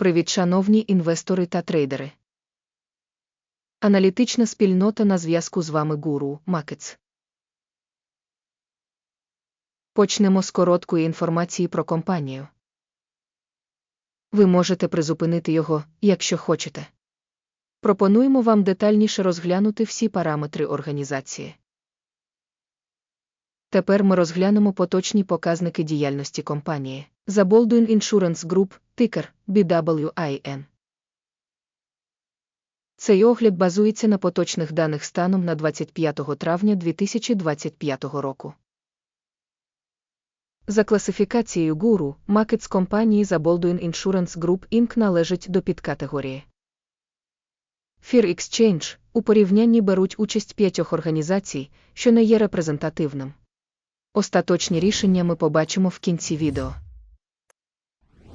Привіт, шановні інвестори та трейдери. Аналітична спільнота на зв'язку з вами Гуру Макетс. Почнемо з короткої інформації про компанію. Ви можете призупинити його, якщо хочете. Пропонуємо вам детальніше розглянути всі параметри організації. Тепер ми розглянемо поточні показники діяльності компанії. За Baldwin Insurance Group, тикер BWIN. Цей огляд базується на поточних даних станом на 25 травня 2025 року. За класифікацією гуру, макет з компанії за Baldwin Insurance Group Inc. належить до підкатегорії. Fear Exchange у порівнянні беруть участь п'ятьох організацій, що не є репрезентативним. Остаточні рішення ми побачимо в кінці відео.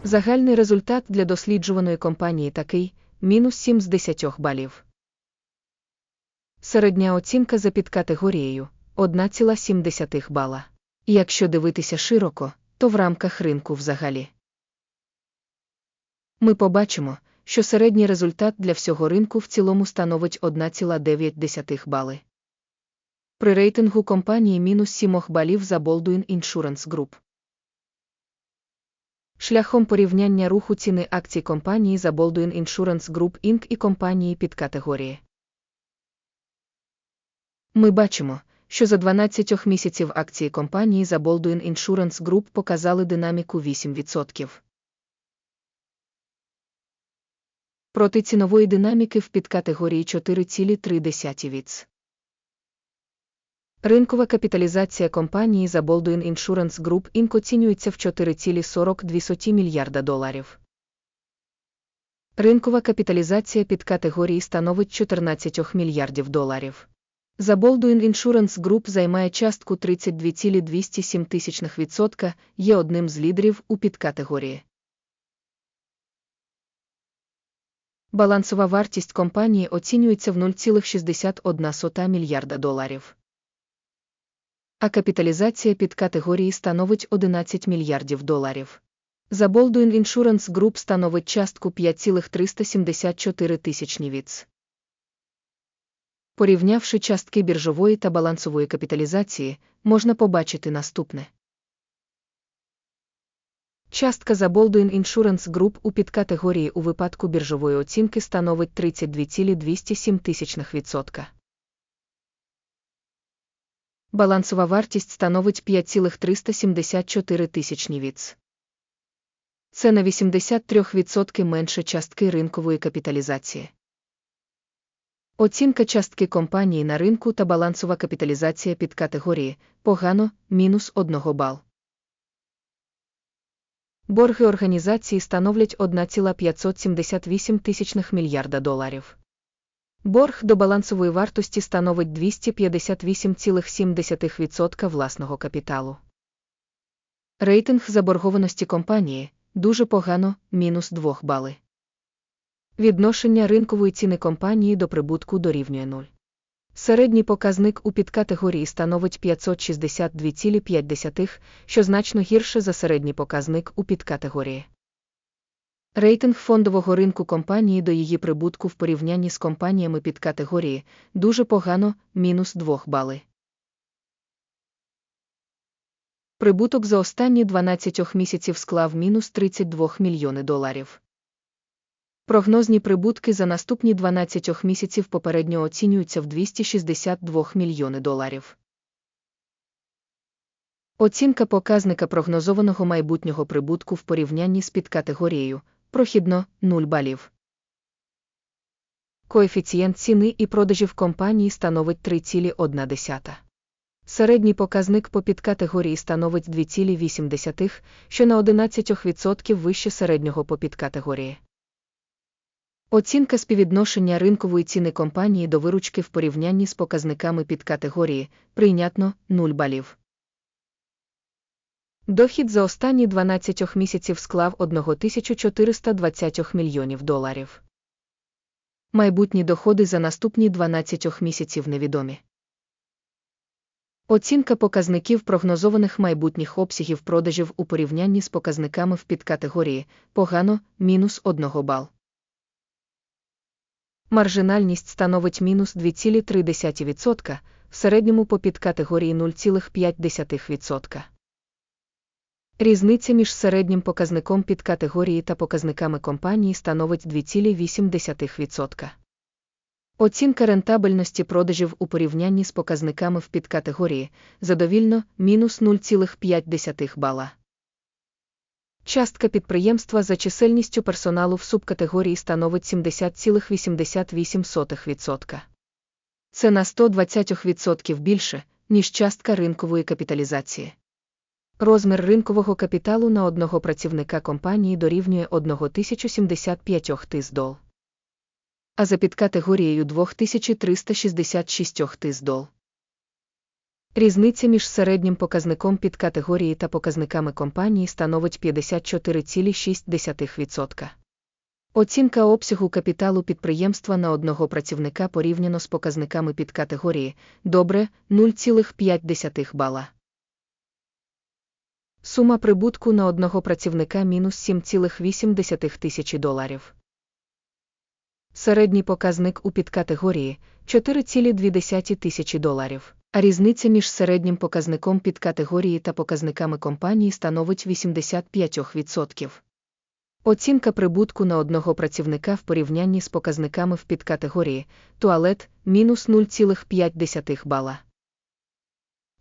Загальний результат для досліджуваної компанії такий мінус 7 з 10 балів. Середня оцінка за підкатегорією 1,7 бала. Якщо дивитися широко, то в рамках ринку взагалі. Ми побачимо, що середній результат для всього ринку в цілому становить 1,9 бали. При рейтингу компанії мінус 7 балів за Baldwin Insurance Group. Шляхом порівняння руху ціни акцій компанії за Baldwin Insurance Group Inc. і компанії під категорії. Ми бачимо, що за 12 місяців акції компанії за Baldwin Insurance Group показали динаміку 8%. Проти цінової динаміки в підкатегорії 4,3 віц. Ринкова капіталізація компанії за Baldwin Insurance Group Inc. оцінюється в 4,42 мільярда доларів. Ринкова капіталізація під категорії становить 14 мільярдів доларів. За Baldwin Insurance Group займає частку 32,207%, є одним з лідерів у підкатегорії. Балансова вартість компанії оцінюється в 0,61 мільярда доларів. А капіталізація під категорії становить 11 мільярдів доларів. За Baldwin Insurance Group становить частку 5,374 тисячні віц. Порівнявши частки біржової та балансової капіталізації, можна побачити наступне. Частка за Baldwin Insurance Group у підкатегорії у випадку біржової оцінки становить 32,207%. Балансова вартість становить 5,374 тисячні віц. Це на 83% менше частки ринкової капіталізації. Оцінка частки компанії на ринку та балансова капіталізація під категорії погано мінус 1 бал. Борги організації становлять 1,578 тисячних мільярда доларів. Борг до балансової вартості становить 258,7% власного капіталу. Рейтинг заборгованості компанії дуже погано мінус 2 бали. Відношення ринкової ціни компанії до прибутку дорівнює 0. Середній показник у підкатегорії становить 562,5, що значно гірше за середній показник у підкатегорії. Рейтинг фондового ринку компанії до її прибутку в порівнянні з компаніями під категорії дуже погано мінус 2 бали. Прибуток за останні 12 місяців склав мінус 32 мільйони доларів. Прогнозні прибутки за наступні 12 місяців попередньо оцінюються в 262 мільйони доларів. Оцінка показника прогнозованого майбутнього прибутку в порівнянні з підкатегорією прохідно 0 балів. Коефіцієнт ціни і продажів компанії становить 3,1. Середній показник по підкатегорії становить 2,8, що на 11% вище середнього по підкатегорії. Оцінка співвідношення ринкової ціни компанії до виручки в порівнянні з показниками підкатегорії прийнятно 0 балів. Дохід за останні 12 місяців склав 1420 мільйонів доларів. Майбутні доходи за наступні 12 місяців невідомі. Оцінка показників прогнозованих майбутніх обсягів продажів у порівнянні з показниками в підкатегорії погано мінус 1 бал. Маржинальність становить мінус 2,3%, в середньому по підкатегорії 0,5%. Різниця між середнім показником підкатегорії та показниками компанії становить 2,8%. Оцінка рентабельності продажів у порівнянні з показниками в підкатегорії задовільно мінус 0,5 бала. Частка підприємства за чисельністю персоналу в субкатегорії становить 70,88%. Це на 120% більше, ніж частка ринкової капіталізації. Розмір ринкового капіталу на одного працівника компанії дорівнює 1075 тис дол. А за підкатегорією 2366 тис. Різниця між середнім показником підкатегорії та показниками компанії становить 54,6%. Оцінка обсягу капіталу підприємства на одного працівника порівняно з показниками підкатегорії добре 0,5 бала. Сума прибутку на одного працівника мінус 7,8 тисячі доларів. Середній показник у підкатегорії 4,2 тисячі доларів, а різниця між середнім показником підкатегорії та показниками компанії становить 85%. Оцінка прибутку на одного працівника в порівнянні з показниками в підкатегорії туалет мінус 0,5 бала.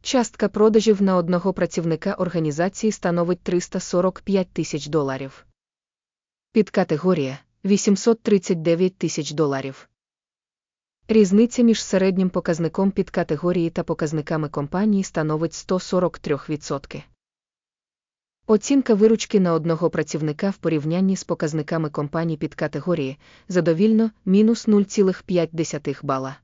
Частка продажів на одного працівника організації становить 345 тисяч доларів. Підкатегорія 839 тисяч доларів. Різниця між середнім показником підкатегорії та показниками компанії становить 143%. Оцінка виручки на одного працівника в порівнянні з показниками компаній підкатегорії задовільно мінус 0,5 бала.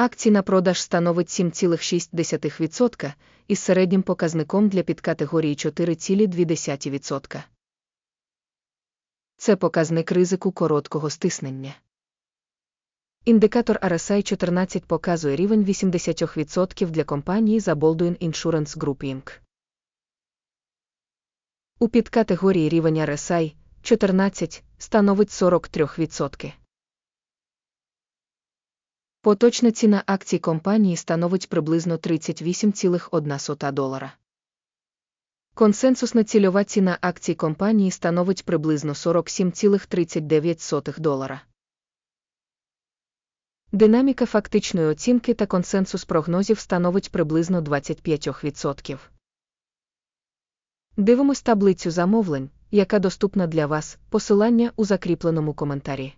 Акцій на продаж становить 7,6% із середнім показником для підкатегорії 4,2%. Це показник ризику короткого стиснення. Індикатор RSI 14 показує рівень 80% для компанії за Baldwin Insurance Group Inc. У підкатегорії рівень RSI 14 становить 43%. Поточна ціна акцій компанії становить приблизно 38,1 долара. Консенсусна цільова ціна акцій компанії становить приблизно 47,39 долара. Динаміка фактичної оцінки та консенсус прогнозів становить приблизно 25%. Дивимось таблицю замовлень, яка доступна для вас, посилання у закріпленому коментарі.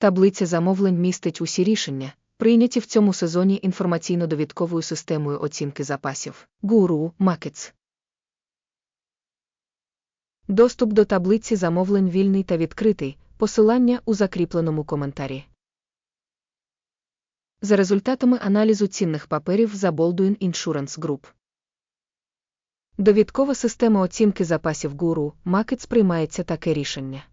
Таблиця замовлень містить усі рішення, прийняті в цьому сезоні інформаційно-довідковою системою оцінки запасів Guru Markets. Доступ до таблиці замовлень вільний та відкритий, посилання у закріпленому коментарі. За результатами аналізу цінних паперів за Baldwin Insurance Group. Довідкова система оцінки запасів Guru Markets приймається таке рішення.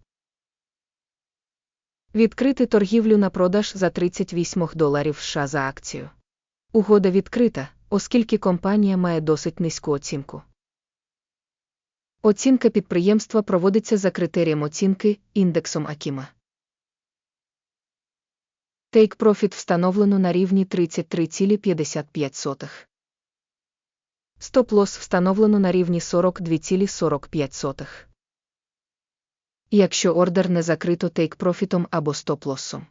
Відкрити торгівлю на продаж за 38 доларів США за акцію. Угода відкрита, оскільки компанія має досить низьку оцінку. Оцінка підприємства проводиться за критерієм оцінки індексом Акіма. Take Profit встановлено на рівні 33,55. Стоп-лосс встановлено на рівні 42,45 якщо ордер не закрито тейк-профітом або стоп-лоссом.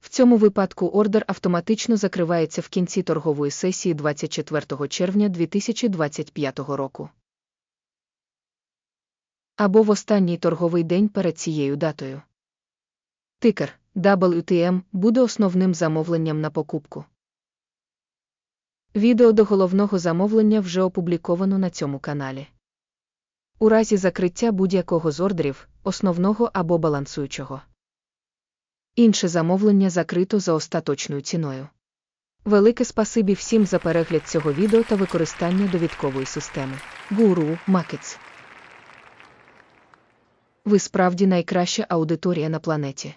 В цьому випадку ордер автоматично закривається в кінці торгової сесії 24 червня 2025 року. Або в останній торговий день перед цією датою. Тикер WTM буде основним замовленням на покупку. Відео до головного замовлення вже опубліковано на цьому каналі. У разі закриття будь-якого з ордерів, основного або балансуючого. Інше замовлення закрито за остаточною ціною. Велике спасибі всім за перегляд цього відео та використання довідкової системи. Гуру Макетс. Ви справді найкраща аудиторія на планеті.